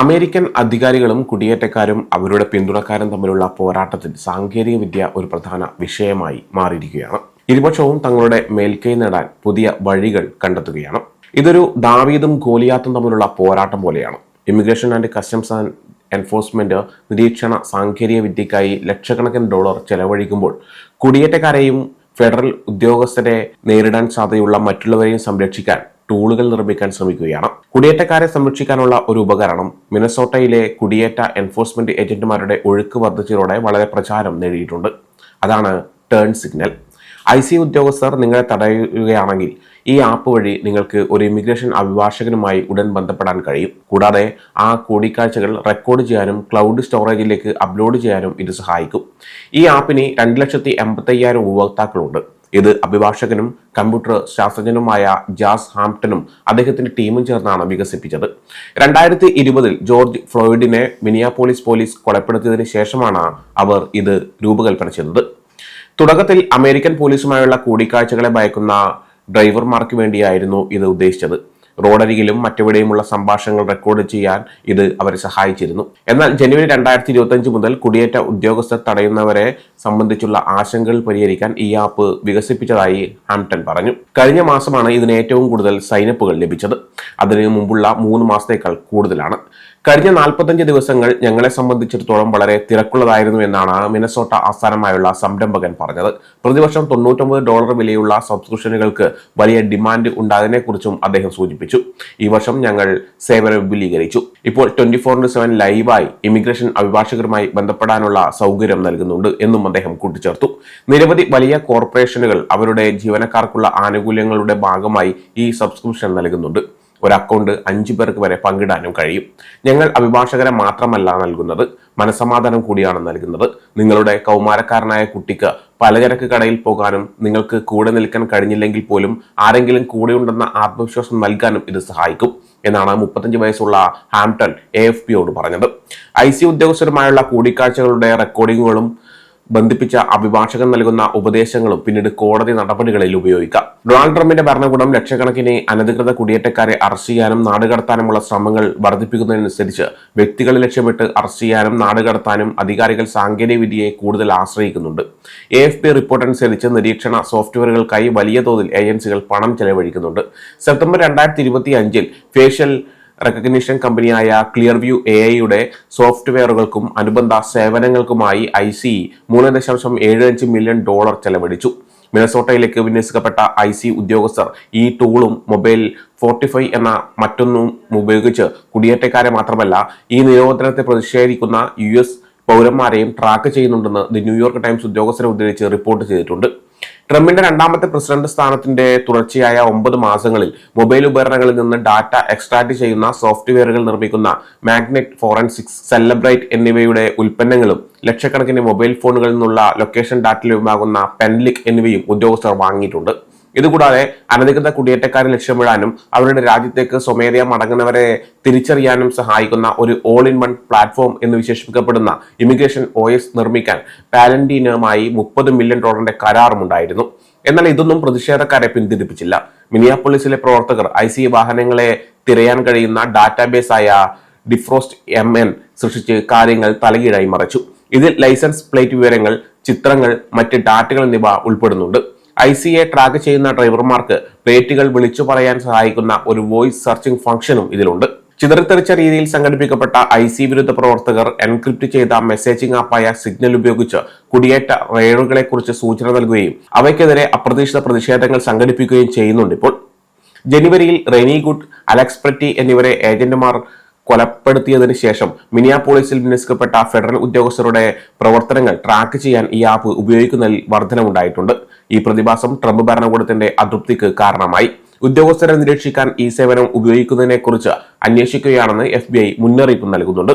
American അധികാരികളും കുടിയേറ്റക്കാരും അവരുടെ പിന്തുണക്കാരും തമ്മിലുള്ള പോരാട്ടത്തിൽ സാങ്കേതിക വിദ്യ ഒരു പ്രധാന വിഷയമായി മാറിയിരിക്കുകയാണ്. ഇരുപക്ഷവും തങ്ങളുടെ മേൽക്കൈ നേടാൻ പുതിയ വഴികൾ കണ്ടെത്തുകയാണ്. ഇതൊരു ദാവീദും ഗോലിയാത്തും തമ്മിലുള്ള പോരാട്ടം പോലെയാണ്. Immigration and customs and enforcement നിരീക്ഷണ സാങ്കേതിക വിദ്യക്കായി ലക്ഷക്കണക്കിന് ഡോളർ ചെലവഴിക്കുമ്പോൾ കുടിയേറ്റക്കാരെയും ഫെഡറൽ ഉദ്യോഗസ്ഥരെ നേരിടാൻ സാധ്യതയുള്ള മറ്റുള്ളവരെയും സംരക്ഷിക്കാൻ ടൂളുകൾ നിർമ്മിക്കാൻ ശ്രമിക്കുകയാണ്. കുടിയേറ്റക്കാരെ സംരക്ഷിക്കാനുള്ള ഒരു ഉപകരണം മിനസോട്ടയിലെ കുടിയേറ്റ എൻഫോഴ്സ്മെന്റ് ഏജന്റുമാരുടെ ഒഴുക്ക് വർദ്ധിച്ചതോടെ വളരെ പ്രചാരം നേടിയിട്ടുണ്ട്. അതാണ് ടേൺ സിഗ്നൽ. ഐ സി ഉദ്യോഗസ്ഥർ നിങ്ങളെ തടയുകയാണെങ്കിൽ ഈ ആപ്പ് വഴി നിങ്ങൾക്ക് ഒരു ഇമിഗ്രേഷൻ അഭിഭാഷകനുമായി ഉടൻ ബന്ധപ്പെടാൻ കഴിയും. കൂടാതെ ആ കൂടിക്കാഴ്ചകൾ റെക്കോർഡ് ചെയ്യാനും ക്ലൗഡ് സ്റ്റോറേജിലേക്ക് അപ്ലോഡ് ചെയ്യാനും ഇത് സഹായിക്കും. ഈ ആപ്പിന് രണ്ട് ലക്ഷത്തി എൺപത്തയ്യായിരം ഉപഭോക്താക്കളുണ്ട്. ഇത് അഭിഭാഷകനും കമ്പ്യൂട്ടർ ശാസ്ത്രജ്ഞനുമായ ജാസ് ഹാംപ്ടണും അദ്ദേഹത്തിന്റെ ടീമും ചേർന്നാണ് വികസിപ്പിച്ചത്. രണ്ടായിരത്തി ഇരുപതിൽ ജോർജ് ഫ്ലോയിഡിനെ മിനിയാപോളിസ് പോലീസ് കൊലപ്പെടുത്തിയതിനു ശേഷമാണ് അവർ ഇത് രൂപകൽപ്പന ചെയ്തത്. തുടക്കത്തിൽ അമേരിക്കൻ പോലീസുമായുള്ള കൂടിക്കാഴ്ചകളെ ഭയക്കുന്ന ഡ്രൈവർമാർക്ക് വേണ്ടിയായിരുന്നു ഇത് ഉദ്ദേശിച്ചത്. റോഡരികിലും മറ്റെവിടെയുമുള്ള സംഭാഷണങ്ങൾ റെക്കോർഡ് ചെയ്യാൻ ഇത് അവരെ സഹായിച്ചിരുന്നു. എന്നാൽ ജനുവരി രണ്ടായിരത്തി ഇരുപത്തി മുതൽ കുടിയേറ്റ ഉദ്യോഗസ്ഥർ തടയുന്നവരെ സംബന്ധിച്ചുള്ള ആശങ്കകൾ പരിഹരിക്കാൻ ഈ ആപ്പ് വികസിപ്പിച്ചതായി ഹാംപ്ടൺ പറഞ്ഞു. കഴിഞ്ഞ മാസമാണ് ഇതിന് ഏറ്റവും കൂടുതൽ സൈനപ്പുകൾ ലഭിച്ചത്. അതിന് മുമ്പുള്ള മൂന്ന് മാസത്തേക്കാൾ കൂടുതലാണ്. കഴിഞ്ഞ നാൽപ്പത്തഞ്ച് ദിവസങ്ങൾ ഞങ്ങളെ സംബന്ധിച്ചിടത്തോളം വളരെ തിരക്കുള്ളതായിരുന്നു എന്നാണ് മിനസോട്ട ആസ്ഥാനമായുള്ള സംരംഭകൻ പറഞ്ഞത്. പ്രതിവർഷം തൊണ്ണൂറ്റൊമ്പത് ഡോളർ വിലയുള്ള സബ്സ്ക്രിപ്ഷനുകൾക്ക് വലിയ ഡിമാൻഡ് ഉണ്ടായതിനെക്കുറിച്ചും അദ്ദേഹം സൂചിപ്പിച്ചു. ഈ വർഷം ഞങ്ങൾ സേവന വിപുലീകരിച്ചു. ഇപ്പോൾ ട്വന്റി ഫോർ ഇന്റു സെവൻ ലൈവായി ഇമിഗ്രേഷൻ അഭിഭാഷകരുമായി ബന്ധപ്പെടാനുള്ള സൗകര്യം നൽകുന്നുണ്ട് എന്നും അദ്ദേഹം കൂട്ടിച്ചേർത്തു. നിരവധി വലിയ കോർപ്പറേഷനുകൾ അവരുടെ ജീവനക്കാർക്കുള്ള ആനുകൂല്യങ്ങളുടെ ഭാഗമായി ഈ സബ്സ്ക്രിപ്ഷൻ നൽകുന്നുണ്ട്. ഒരു അക്കൗണ്ട് അഞ്ചു പേർക്ക് വരെ പങ്കിടാനും കഴിയും. ഞങ്ങൾ അഭിഭാഷകരെ മാത്രമല്ല നൽകുന്നത്. മനസമാധാനം കൂടിയാണ് നൽകുന്നത്. നിങ്ങളുടെ കൗമാരക്കാരനായ കുട്ടിക്ക് പലചരക്ക് കടയിൽ പോകാനും നിങ്ങൾക്ക് കൂടെ നിൽക്കാൻ കഴിഞ്ഞില്ലെങ്കിൽ പോലും ആരെങ്കിലും കൂടെ ഉണ്ടെന്ന ആത്മവിശ്വാസം നൽകാനും ഇത് സഹായിക്കും എന്നാണ് മുപ്പത്തഞ്ച് വയസ്സുള്ള ഹാംപ്ടൺ എ എഫ് പിയോട് പറഞ്ഞത്. ഐ സി ഉദ്യോഗസ്ഥരുമായുള്ള കൂടിക്കാഴ്ചകളുടെ റെക്കോർഡിങ്ങുകളും ബന്ധിപ്പിച്ച അഭിഭാഷകൻ നൽകുന്ന ഉപദേശങ്ങളും പിന്നീട് കോടതി നടപടികളിൽ ഉപയോഗിക്കാം. ഡൊണാൾഡ് ട്രംപിന്റെ ഭരണകൂടം ലക്ഷക്കണക്കിന് അനധികൃത കുടിയേറ്റക്കാരെ അറസ്റ്റ് ചെയ്യാനും നാടുകടത്താനുമുള്ള ശ്രമങ്ങൾ വർദ്ധിപ്പിക്കുന്നതിനനുസരിച്ച് വ്യക്തികളെ ലക്ഷ്യമിട്ട് അറസ്റ്റ് ചെയ്യാനും നാടുകടത്താനും അധികാരികൾ സാങ്കേതിക വിദ്യയെ കൂടുതൽ ആശ്രയിക്കുന്നുണ്ട്. എ എഫ് പി റിപ്പോർട്ട് അനുസരിച്ച് നിരീക്ഷണ സോഫ്റ്റ്വെയറുകൾക്കായി വലിയ തോതിൽ ഏജൻസികൾ പണം ചെലവഴിക്കുന്നുണ്ട്. സെപ്റ്റംബർ രണ്ടായിരത്തി ഇരുപത്തി അഞ്ചിൽ ഫേഷ്യൽ റെക്കഗ്നിഷൻ കമ്പനിയായ ക്ലിയർ വ്യൂ എ ഐയുടെ സോഫ്റ്റ്വെയറുകൾക്കും അനുബന്ധ സേവനങ്ങൾക്കുമായി ഐ സി മൂന്ന് ദശാംശം ഏഴ് അഞ്ച് മില്യൺ ഡോളർ ചെലവഴിച്ചു. മിനസോട്ടയിലേക്ക് വിന്യസിക്കപ്പെട്ട ഐ സി ഉദ്യോഗസ്ഥർ ഈ ടൂളും മൊബൈൽ ഫോർട്ടിഫൈ എന്ന മറ്റൊന്നും ഉപയോഗിച്ച് കുടിയേറ്റക്കാരെ മാത്രമല്ല ഈ നിരോധനത്തെ പ്രതിഷേധിക്കുന്ന യു എസ് പൗരന്മാരെയും ട്രാക്ക് ചെയ്യുന്നുണ്ടെന്ന് ദി ന്യൂയോർക്ക് ടൈംസ് ഉദ്യോഗസ്ഥരെ ഉദ്ധരിച്ച് റിപ്പോർട്ട് ചെയ്തിട്ടുണ്ട്. ട്രംപിന്റെ രണ്ടാമത്തെ പ്രസിഡന്റ് സ്ഥാനത്തിന്റെ തുടർച്ചയായ ഒമ്പത് മാസങ്ങളിൽ മൊബൈൽ ഉപകരണങ്ങളിൽ നിന്ന് ഡാറ്റ എക്സ്ട്രാക്ട് ചെയ്യുന്ന സോഫ്റ്റ്വെയറുകൾ നിർമ്മിക്കുന്ന മാഗ്നറ്റ് ഫോറൻസിക്സ് സെലബ്രൈറ്റ് എന്നിവയുടെ ഉൽപ്പന്നങ്ങളും ലക്ഷക്കണക്കിന് മൊബൈൽ ഫോണുകളിൽ നിന്നുള്ള ലൊക്കേഷൻ ഡാറ്റ ലഭ്യമാകുന്ന പെൻലിക് എന്നിവയും ഉദ്യോഗസ്ഥർ വാങ്ങിയിട്ടുണ്ട്. ഇതുകൂടാതെ അനധികൃത കുടിയേറ്റക്കാരെ ലക്ഷ്യമിടാനും അവരുടെ രാജ്യത്തേക്ക് സ്വമേധയാ മടങ്ങുന്നവരെ തിരിച്ചറിയാനും സഹായിക്കുന്ന ഒരു ഓൾ ഇൻ വൺ പ്ലാറ്റ്ഫോം എന്ന് വിശേഷിപ്പിക്കപ്പെടുന്ന ഇമിഗ്രേഷൻ ഒ എസ് നിർമ്മിക്കാൻ പാലന്റീനുമായി മുപ്പത് മില്യൺ ഡോളറിന്റെ കരാറുമുണ്ടായിരുന്നു. എന്നാൽ ഇതൊന്നും പ്രതിഷേധക്കാരെ പിന്തിരിപ്പിച്ചില്ല. മിനിയാപ്പൊളിസിലെ പ്രവർത്തകർ ഐ സി വാഹനങ്ങളെ തിരയാൻ കഴിയുന്ന ഡാറ്റാബേസ് ആയ ഡിഫ്രോസ്റ്റ് എം എൻ സൃഷ്ടിച്ച് കാര്യങ്ങൾ തലകീഴായി മറച്ചു. ഇതിൽ ലൈസൻസ് പ്ലേറ്റ് വിവരങ്ങൾ ചിത്രങ്ങൾ മറ്റ് ഡാറ്റകൾ എന്നിവ ഉൾപ്പെടുന്നുണ്ട്. ഐ സി എ ട്രാക്ക് ചെയ്യുന്ന ഡ്രൈവർമാർക്ക് പ്ലേറ്റുകൾ വിളിച്ചു പറയാൻ സഹായിക്കുന്ന ഒരു വോയിസ് സെർച്ചിംഗ് ഫംഗ്ഷനും ഇതിലുണ്ട്. ചിതറിത്തെറിച്ച രീതിയിൽ സംഘടിപ്പിക്കപ്പെട്ട ഐ സി വിരുദ്ധ പ്രവർത്തകർ എൻക്രിപ്റ്റ് ചെയ്ത മെസ്സേജിംഗ് ആപ്പായ സിഗ്നൽ ഉപയോഗിച്ച് കുടിയേറ്റ റെയ്ഡുകളെ കുറിച്ച് സൂചന നൽകുകയും അവയ്ക്കെതിരെ അപ്രതീക്ഷിത പ്രതിഷേധങ്ങൾ സംഘടിപ്പിക്കുകയും ചെയ്യുന്നുണ്ട് ഇപ്പോൾ. ജനുവരിയിൽ റെനി ഗുഡ് അലക്സ് പ്രറ്റി എന്നിവരെ ഏജന്റുമാർ കൊലപ്പെടുത്തിയതിനു ശേഷം മിനിയാപോളിസിൽ വിന്യസിക്കപ്പെട്ട ഫെഡറൽ ഉദ്യോഗസ്ഥരുടെ പ്രവർത്തനങ്ങൾ ട്രാക്ക് ചെയ്യാൻ ഈ ആപ്പ് ഉപയോഗിക്കുന്നതിൽ വർധനമുണ്ടായിട്ടുണ്ട്. ഈ പ്രതിഭാസം ട്രംപ് ഭരണകൂടത്തിന്റെ അതൃപ്തിക്ക് കാരണമായി. ഉദ്യോഗസ്ഥരെ നിരീക്ഷിക്കാൻ ഈ സേവനം ഉപയോഗിക്കുന്നതിനെക്കുറിച്ച് അന്വേഷിക്കുകയാണെന്ന് എഫ് മുന്നറിയിപ്പ് നൽകുന്നുണ്ട്.